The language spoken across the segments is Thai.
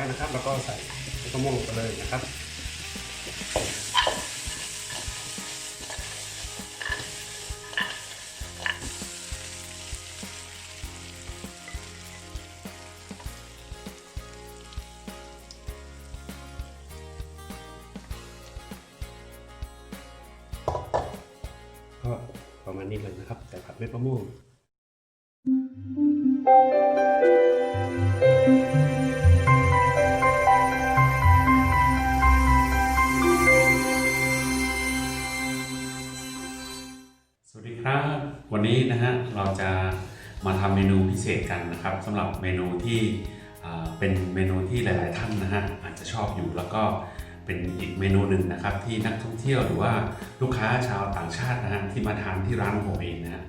ว้นะครับ แล้วก็ใส่เม็ดมะม่วงลงไปเลยนะครับก็ประมาณนี้เลยนะครับ แต่ผัดเม็ดมะม่วง ครับ วันนี้นะฮะเราจะมาทำเมนูพิเศษกันนะครับสำหรับเมนูที่เป็นเมนูที่หลาย ๆ ท่านนะฮะอาจจะชอบอยู่แล้วก็เป็นอีกเมนูหนึ่งนะครับ ที่นักท่องเที่ยวหรือว่าลูกค้าชาวต่างชาตินะฮะที่มาทานที่ร้านผมเองนะฮะ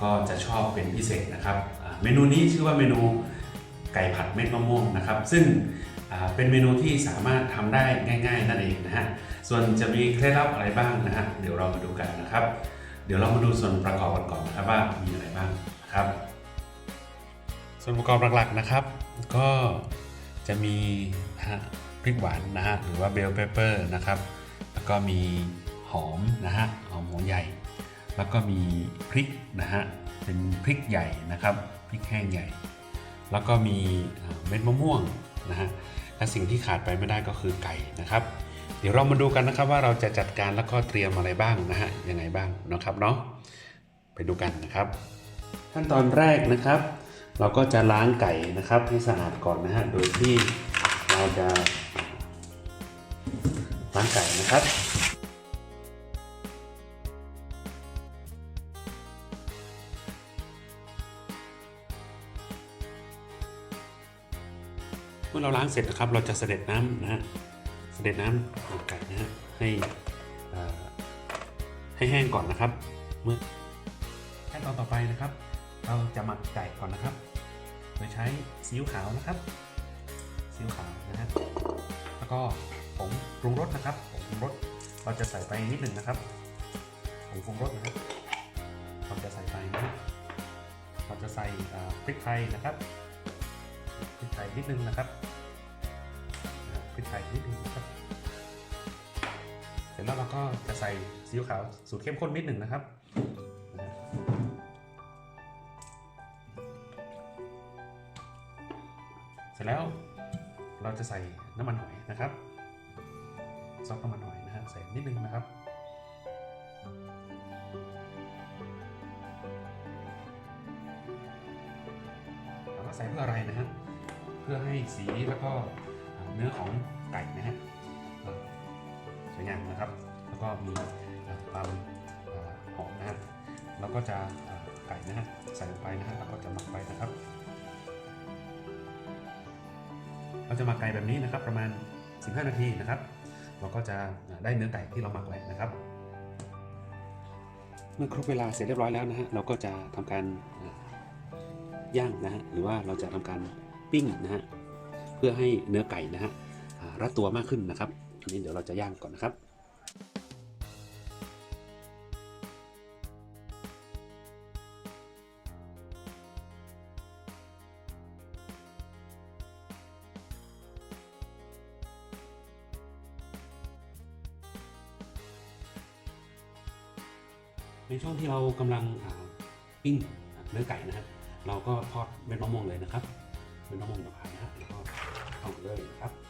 ก็จะชอบเป็นพิเศษนะครับเมนูนี้ชื่อว่าเมนูไก่ผัดเม็ดมะม่วงนะครับ ซึ่งเป็นเมนูที่สามารถทำได้ง่าย ๆ นั่นเองนะฮะส่วนจะมีเคล็ดลับอะไรบ้างนะฮะเดี๋ยวเรามาดูกันนะครับ เดี๋ยวเรามาดูส่วนประกอบกันก่อนนะครับว่ามีอะไรบ้างนะครับ ส่วนประกอบหลักๆนะครับ ก็จะมีนะฮะพริกหวานนะฮะหรือว่าเบลเปเปอร์นะครับแล้วก็มีหอมนะฮะหอมหัวใหญ่ แล้วก็มีพริกนะฮะเป็นพริกใหญ่นะครับพริกแห้งใหญ่ แล้วก็มีเม็ดมะม่วงนะฮะและสิ่งที่ขาดไปไม่ได้ก็คือไก่นะครับ เดี๋ยวเรามาดูกันนะครับว่าเราจะจัดการแล้วก็เตรียมอะไรบ้างนะฮะยังไงบ้างนะครับเนาะไปดูกันนะครับ ขั้นตอนแรกนะครับ เราก็จะล้างไก่นะครับให้สะอาดก่อนนะฮะโดยที่เราจะล้างไก่นะครับเมื่อเราล้างเสร็จนะครับ เราจะเสด็จน้ำนะฮะ เสด็จน้ำของไก่นะฮะให้ให้แห้งก่อนนะครับ เมื่อขั้นตอนต่อไปนะครับ เราจะหมักไก่ก่อนนะครับ โดยใช้ซีอิ๊วขาวนะครับซีอิ๊วขาวนะฮะแล้วก็ผงปรุงรสนะครับผงปรุงรสเราจะใส่ไปนิดหนึ่งนะครับผงปรุงรสนะครับเราจะใส่ไปนะฮะเราจะใส่พริกไทยนะครับพริกไทยนิดนึงนะครับ แล้วเราก็จะใส่ซีอิ๊วขาวสูตรเข้มข้นนิดหนึ่งนะครับเสร็จแล้วเราจะใส่น้ำมันหอยนะครับซอสน้ำมันหอยนะฮะใส่นิดนึงนะครับถามว่าใส่เพื่ออะไรนะฮะเพื่อให้สีแล้วก็เนื้อของไก่นะฮะ สวยงามนะครับ แล้วก็มีความหอมนะฮะแล้วก็จะไก่นะฮะใส่ลงไปนะฮะแล้วก็จะหมักไปนะครับ เราจะหมักไก่แบบนี้นะครับ ประมาณ 15 นาทีนะครับ เราก็จะได้เนื้อไก่ที่เราหมักไว้นะครับ เมื่อครบเวลาเสร็จเรียบร้อยแล้วนะฮะเราก็จะทำการย่างนะฮะหรือว่าเราจะทำการปิ้งนะฮะเพื่อให้เนื้อไก่นะฮะรัดตัวมากขึ้นนะครับ อันนี้เดี๋ยวเราจะย่างก่อนนะครับในช่วงที่เรากำลังปิ้งเนื้อไก่นะฮะเราก็ทอดเม็ดมะม่วงเลยนะครับเม็ดมะม่วงดอกไม้นะฮะแล้วก็เอาเลยนะครับ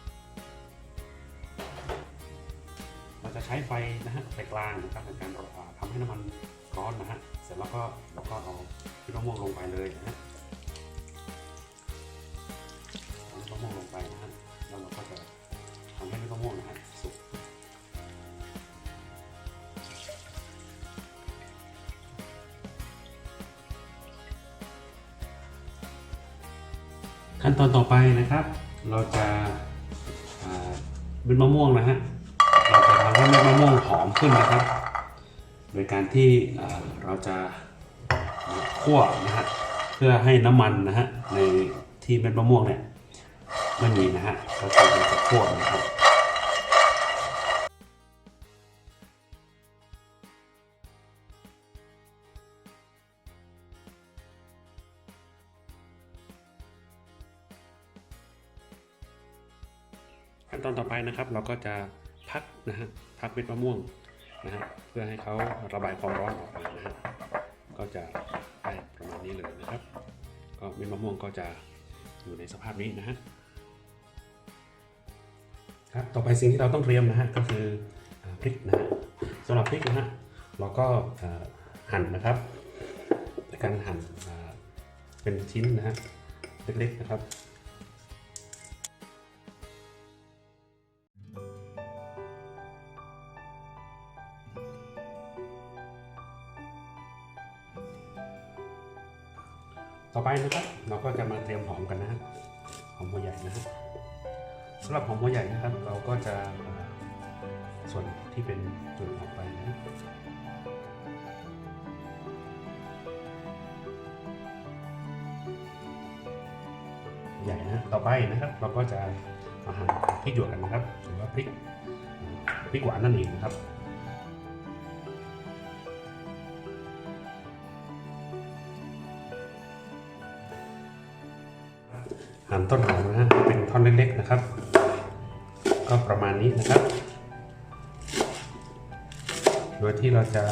ใช้ไฟนะฮะไฟกลางนะครับในการอ่าทำให้น้ำมันร้อนนะฮะเสร็จแล้วก็เราก็เอาเม็ดมะม่วงลงไปเลยนะฮะเอาเม็ดมะม่วงลงไปนะฮะแล้วเราก็จะทำให้เม็ดมะม่วงนะฮะสุกขั้นตอนต่อไปนะครับ เราจะเป็นมะม่วงนะฮะ เราจะทำให้เมะม่วงหอมขึ้นนะครับ โดยการที่เราจะคั่วนะฮะเพื่อให้น้ำมันนะฮะในที่เม็ดมะม่วงเนี่ยไม่มีนะฮะเราจะคั่วนะครับขั้นตอนต่อไปนะครับเราก็จะ นะฮะพักเม็ดมะม่วงนะฮะเพื่อให้เขาระบายความร้อนออกไปนะฮะก็จะได้ประมาณนี้เลยนะครับ ก็เม็ดมะม่วงก็จะอยู่ในสภาพนี้นะฮะครับต่อไปสิ่งที่เราต้องเตรียมนะฮะก็คืออพริกนะฮะสำหรับพริกนะฮะเราก็หั่นนะครับในการหั่นเป็นชิ้นนะฮะเล็กๆนะครับ ต่อไปนะครับเราก็จะมาเตรียมหอมกันนะหอมหัวใหญ่นะฮะสำหรับหอมหัวใหญ่นะครับ เราก็จะส่วนที่เป็นจุดออกไปนะใหญ่นะต่อไปนะครับ เราก็จะมาหั่นพริกหยวกกันนะครับหรือว่าพริกพริกหวานนั่นเองนะครับ หั่นต้นหอมนะฮะเป็นท่อนเล็กๆนะครับ ก็ประมาณนี้นะครับ โดยที่เราจะ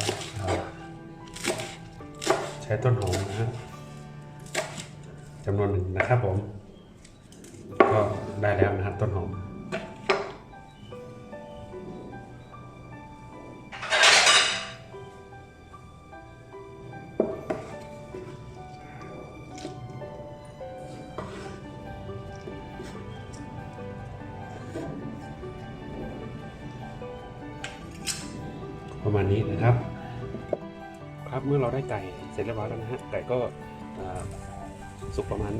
ใช้ต้นหอมนะฮะจำนวนหนึ่งนะครับผม ก็ได้แล้วนะครับต้นหอม มาณนี้นะครับ ครับเมื่อเราได้ไก่เสร็จเรียบร้อยแล้วนะฮะไก่ก็สุกประมาณ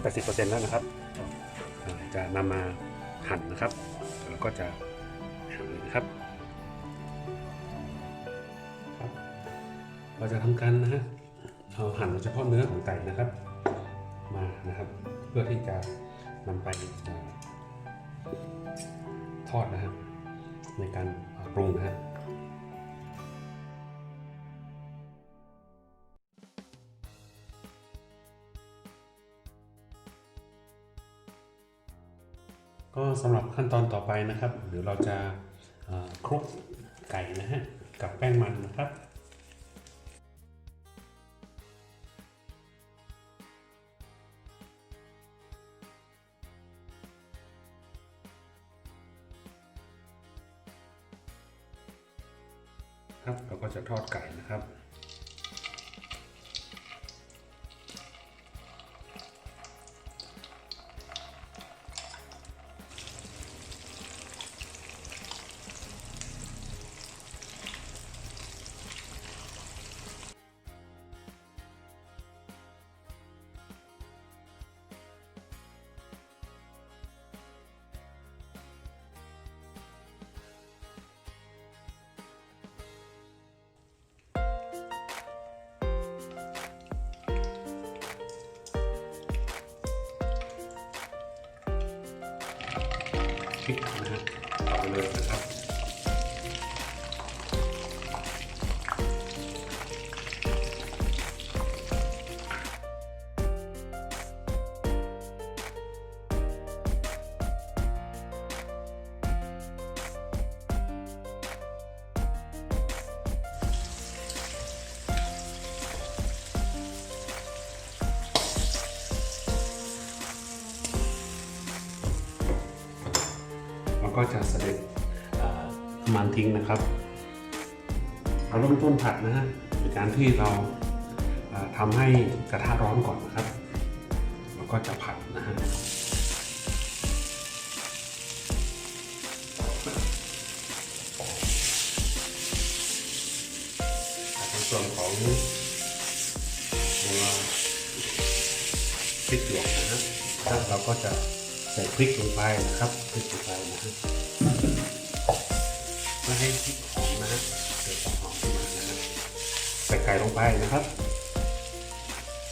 แปดสิบเปอร์เซ็นต์แล้วนะครับ จะนำมาหั่นนะครับแล้วก็จะหั่นเลยนะครับเราจะทำการนะฮะเอาหั่นเฉพาะเนื้อของไก่นะครับ มานะครับ เพื่อที่จะนำไปทอดนะฮะในการ ปรุงฮะก็สำหรับขั้นตอนต่อไปนะครับ เดี๋ยวเราจะคลุกไก่นะฮะกับแป้งมันนะครับ ครับ เราก็จะทอดไก่นะครับ พริ ก็จะเสด็จมันทิ้งนะครับ เราเริ่มต้นผัดนะฮะโดยการที่เราเอ่อทำให้กระทะร้อนก่อนนะครับ แล้วก็จะผัดนะฮะในส่วนของตัวพริกหยวกนะฮะแล้วเราก็จะ ใส่พริกลงไปนะครับพริกลงไปนะฮะเพื่อให้พริกหอมนะฮะเกิดความหอมขึ้นมานะฮะใส่ไก่ลงไปนะครับ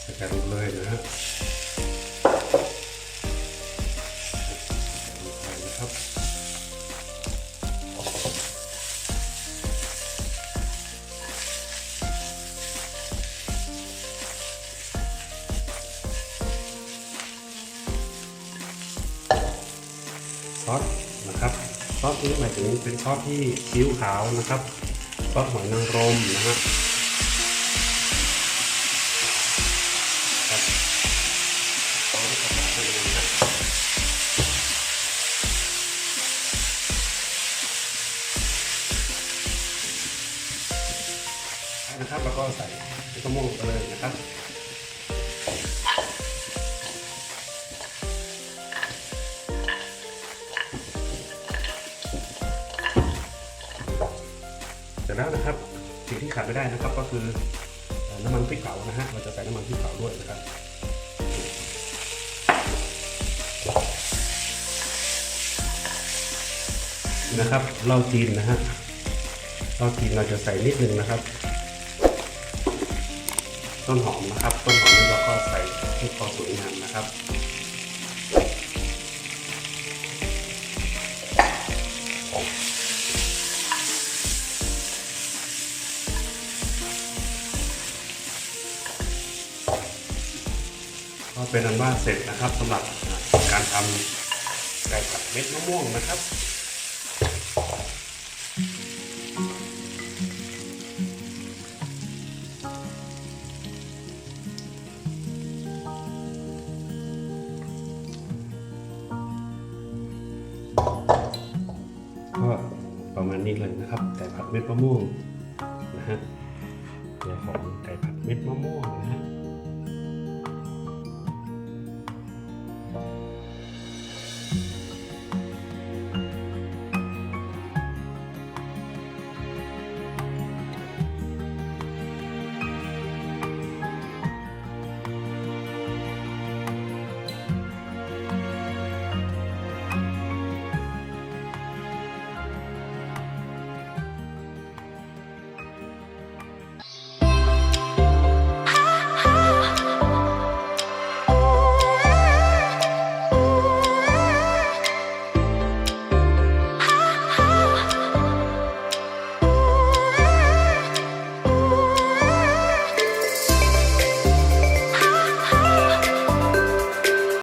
ใส่ไก่ลงเลยนะฮะ นี้หมายถึงเป็นซอสที่ซีอิ๊วขาวนะครับซอสหอยนางรมนะฮะครับนะครับแล้วก็ใส่มะม่วงไปเลยนะครับ ร็จแล้วนะครับ สิ่งที่ขาดไม่ได้นะครับก็คือน้ำมันพริกเผานะฮะเราจะใส่น้ำมันพริกเผาด้วยนะครับนะครับเหล้าจีนนะฮะเหล้าจีนเราจะใส่นิดนึงนะครับ ต้นหอมนะครับ ต้นหอมนี่เราก็ใส่ให้พอสวยงามนะครับ เป็นอันว่าเสร็จนะครับสำหรับการทำไก่ผัดเม็ดมะม่วงนะครับก็ประมาณนี้เลยนะครับไก่ผัดเม็ดมะม่วงนะฮะตัวของไก่ผัดเม็ดมะม่วงนะฮะ